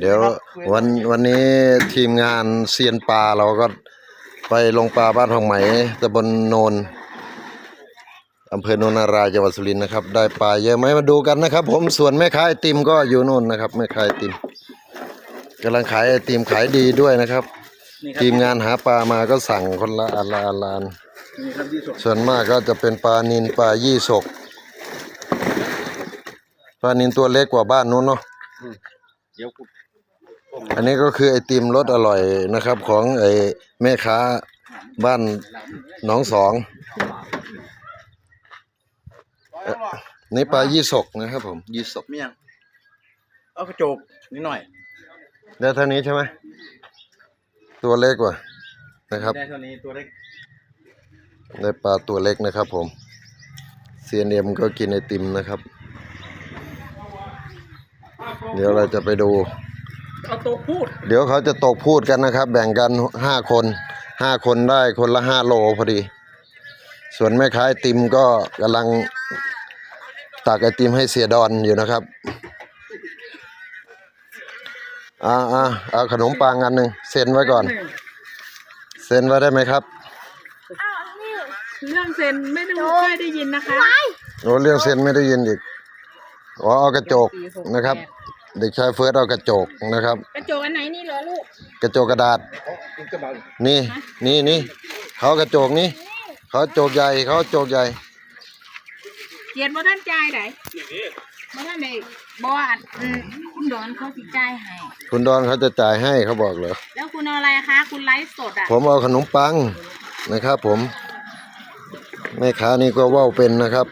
เดี๋ยววันวันนี้ทีมงานเซียนปลาเราก็ไปลงปลาบ้านทองไหมตำบลโนนอำเภอโนนนารายจังหวัดสุรินทร์นะครับ ได้ปลาเยอะไหมมาดูกันนะครับ ผมส่วนแม่ค้าไอติมก็อยู่โน่นนะครับแม่ค้าไอติมกำลังขายไอติมขายดีด้วยนะครับนี่ครับทีมงานหาปลามาก็สั่งคนละอันละอันละอันนี่ครับที่สุดส่วนมากก็จะเป็นปลานินปลายี่สกปลานินตัวเล็กกว่าบ้านนู้นเนาะ เดี๋ยวกูอันนี้ก็คือไอติมรสอร่อยนะครับ ของไอแม่ค้าบ้านหนองสองเอ่อนี่ปลายี่สกนะครับผม ยี่สกเมี่ยงเอากระโจกนิดหน่อย ได้เท่านี้ใช่ไหมตัวเล็กกว่านะครับ ได้เท่านี้ตัวเล็ก ได้ปลาตัวเล็กนะครับผมเซียนเอ็มก็กินไอติมนะครับ เดี๋ยวเราจะไปดู เอาตัวพูด เดี๋ยวเขาจะตกพูดกันนะครับ แบ่งกันห้าคนห้าคนได้คนละห้าโลพอดี ส่วนแม่ค้าไอติมก็กำลังตักไอติมให้เสียดอนอยู่นะครับอ่าอ่าเอาขนมปังอันหนึ่งเซ็นไว้ก่อน เซ็นไว้ได้ไหมครับอ้าวนี่เรื่องเซ็นไม่ได้ค่อยได้ยินนะคะ โอ้เรื่องเซ็นไม่ได้ยินอีกอ๋อเอากระจกนะครับ เด็กชายเฟิร์สเอากระจกนะครับ กระจกอันไหนนี่เหรอลูก กระจกกระดาษกินกระบังนี่นี่นี่เขากระจกนี่เขาโจกใหญ่เขาโจกใหญ่เกียรติบ่ท่านจ่ายไหนบ่ท่านได้บ่อัดอืมคุณดอนเขาสิจ่ายให้ คุณดอนเขาจะจ่ายให้เขาบอกเหรอแล้วคุณเอาอะไรคะ คุณไลฟ์สดอะ ผมเอาขนมปังนะครับ ผมแม่ค้านี่ก็เว่าเป็นนะครับ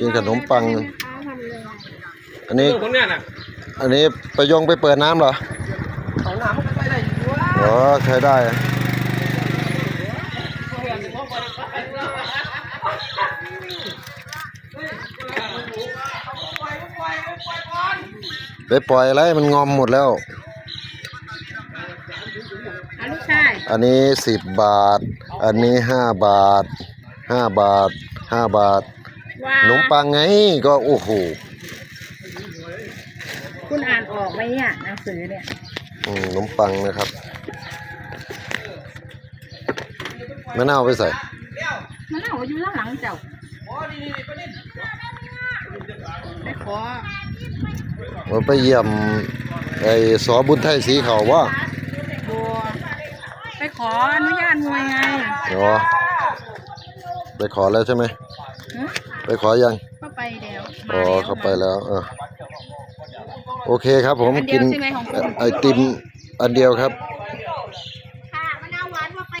กินขนมปัง อันนี้ คนเนี้ยน่ะอันนี้ไปยงไปเปิดน้ำเหรอเอาน้ำมันก็ใส่ได้อยู่วะอ๋อ ใช้ได้อะไปปล่อยอะไรมันงอมหมดแล้ว อะลูกชายอันนี้สิบบาท อันนี้ห้าบาทห้าบาทห้าบาท ว่าขนมปังไงก็โอ้โหคุณอ่านออกไหมเนี่ยหนังสือเนี่ยอืมขนมปังนะครับมะนาวไปใส่มันเอาอยู่ข้างหลังเจ้าไปขอเราไปเยี่ยมไอ้สอบุญไทยสีเขาว่าบัวไปขออนุญาตมวยไงอ๋อไปขอแล้วใช่ไหมหึ ไปขอยังเข้าไปเดียวอ๋อมาแล้วเข้าไปแล้วเออโอเคครับผมอันเดีกิยวนใช่ไหมของคุณไอติมอันเดียวครับอ